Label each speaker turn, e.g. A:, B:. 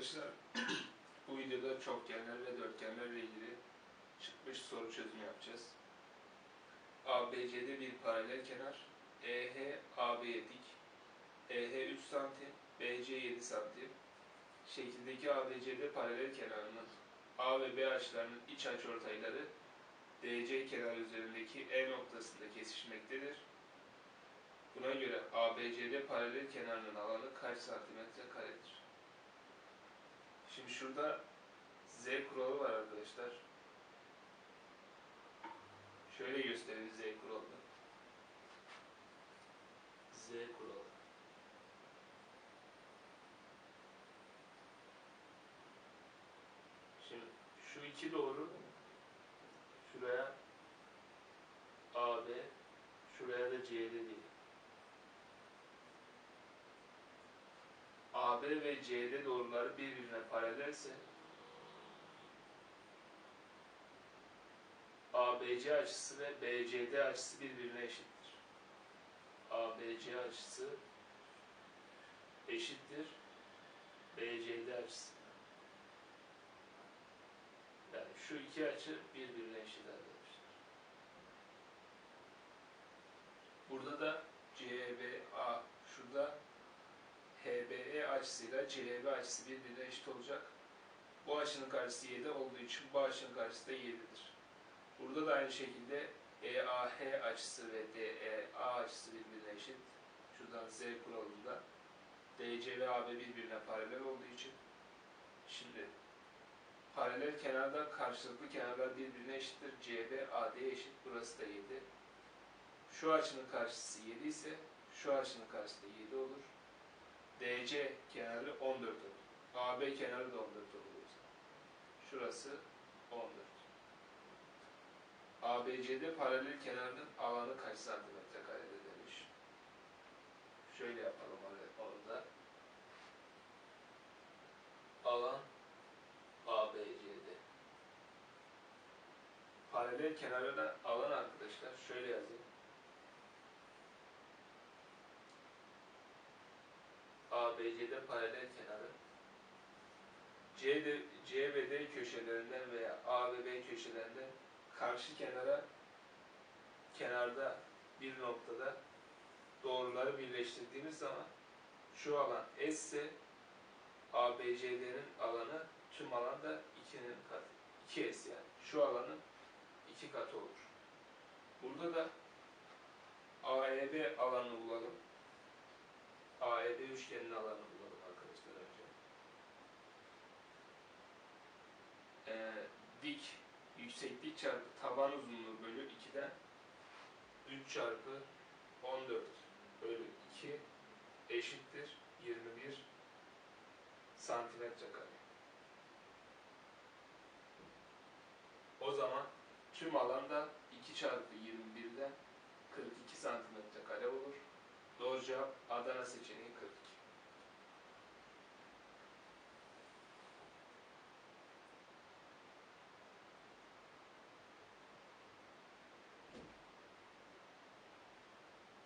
A: Arkadaşlar bu videoda çokgenler ve dörtgenlerle ilgili çıkmış soru çözümü yapacağız. ABC'de bir paralel kenar, EH AB'ye dik, EH 3 santim, BC 7 santim. Şekildeki ABC'de paralel kenarının A ve B açılarının iç açıortayları DC kenar üzerindeki E noktasında kesişmektedir. Buna göre ABC'de paralel kenarının alanı kaç santimetre karedir? Şurada Z kuralı var arkadaşlar. Şöyle göstereyim Z kuralını. Z kuralı. Şimdi şu iki doğru şuraya AB şuraya da CD değil. AB ve CD doğruları birbirine paralelse ABC açısı ve BCD açısı birbirine eşittir. ABC açısı eşittir BCD açısı. Yani şu iki açı birbirine eşit arkadaşlar. Burada da CBA şurada açısıyla CHB açısı birbirine eşit olacak. Bu açının karşısı 7 olduğu için bu açının karşısı da 7'dir. Burada da aynı şekilde EAH açısı ve DEA açısı birbirine eşit. Şuradan Z kuralında DC ve AB birbirine paralel olduğu için şimdi paralel kenarda karşılıklı kenarlar birbirine eşittir. CB AD'ye eşit. Burası da 7. Şu açının karşısı 7 ise şu açının karşısı da 7 olur. DC kenarı 14 olur. AB kenarı da 14 olur. Şurası 14. ABC'de paralel kenarın alanı kaç santimetre karede demiş. Şöyle yapalım orada. Alan ABC'de. Paralel kenarına alan arkadaşlar şöyle yazayım. ABC'de paralel kenarı C, de, C ve D köşelerinden veya A ve B köşelerinden karşı kenara kenarda bir noktada doğruları birleştirdiğimiz zaman şu alan S ise ABCD'nin alanı tüm alanda 2'nin katı. 2S yani. Şu alanın 2 katı olur. Burada da AEB alanını bulalım. AEB üçgeninin alanını bulalım arkadaşlar önce. Ee, dik yükseklik çarpı taban uzunluğu bölü 2'den 3 çarpı 14 bölü 2 eşittir 21 santimetre kare. O zaman tüm alanda 2 çarpı 21'den 42 santimetre kare olur. Doğru cevap Adana seçeneği